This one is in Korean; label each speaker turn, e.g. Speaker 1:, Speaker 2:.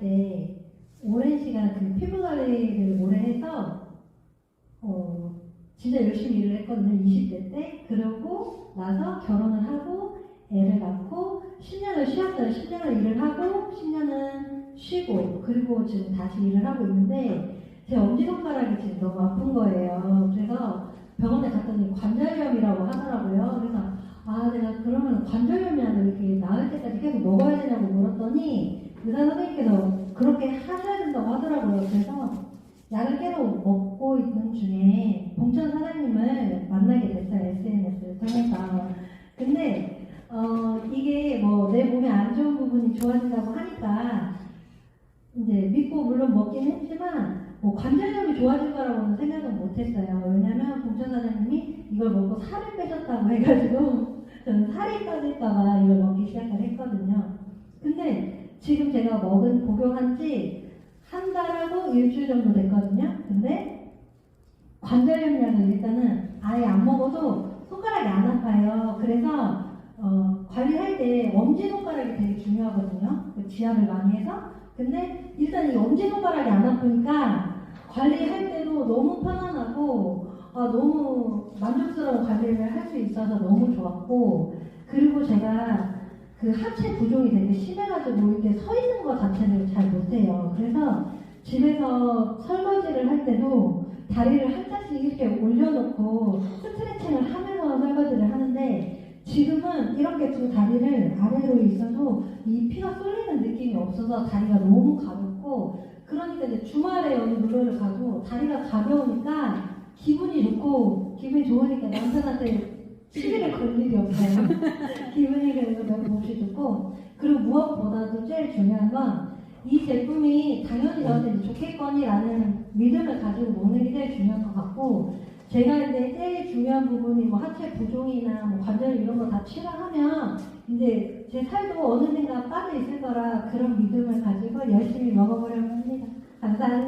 Speaker 1: 때 오랜 시간 그 피부 관리를 오래 해서 어 진짜 열심히 일을 했거든요. 20대 때. 그러고 나서 결혼을 하고 애를 낳고 10년을 쉬었어요. 10년을 일을 하고 10년은 쉬고 그리고 지금 다시 일을 하고 있는데 제 엄지손가락이 지금 너무 아픈 거예요. 그래서 병원에 갔더니 관절염이라고 하더라고요. 그래서 아 내가 그러면 관절염이라도 이렇게 나을 때까지 계속 먹어야 되냐고 물었더니 의사 선생님께서 그렇게 하셔야 된다고 하더라고요. 그래서 약을 계속 먹고 있는 중에 봉천 사장님을 만나게 됐어요 SNS를 통해서. 근데 어 이게 뭐 내 몸에 안 좋은 부분이 좋아진다고 하니까 이제 믿고 물론 먹긴 했지만 뭐 관절염이 좋아질 거라고는 생각은 못했어요. 왜냐면 봉천 사장님이 이걸 먹고 살을 빼셨다고 해가지고 저는 살이 빠질까봐 이걸 먹기 시작을 했거든요. 근데 지금 제가 먹은 복용한 지 한 달하고 일주일 정도 됐거든요. 근데 관절염 약을 일단은 아예 안 먹어도 손가락이 안 아파요. 그래서 어, 관리할 때 엄지 손가락이 되게 중요하거든요. 그 지압을 많이 해서. 근데 일단 이 엄지 손가락이 안 아프니까 관리할 때도 너무 편안하고 아, 너무 만족스러운 관리를 할 수 있어서 너무 좋았고 그리고 제가 그 하체 부종이 되게 심해가지고 이렇게 서 있는 것 자체를 잘 못해요. 그래서 집에서 설거지를 할 때도 다리를 살짝씩 이렇게 올려놓고 스트레칭을 하면서 설거지를 하는데 지금은 이렇게 두 다리를 아래로 있어도 이 피가 쏠리는 느낌이 없어서 다리가 너무 가볍고 그러니까 이제 주말에 어느 놀러를 가도 다리가 가벼우니까 기분이 좋고 기분이 좋으니까 남편한테 시비를 걸 일이 없어요. 기분이 그래 좋고 그리고 무엇보다도 제일 중요한 건 이 제품이 당연히 저한테 좋겠거니라는 믿음을 가지고 먹는 게 제일 중요한 것 같고 제가 이제 제일 중요한 부분이 뭐 하체 부종이나 뭐 관절 이런 거 다 치료하면 이제 제 살도 어느 샌가 빠져 있을 거라 그런 믿음을 가지고 열심히 먹어보려고 합니다. 감사합니다.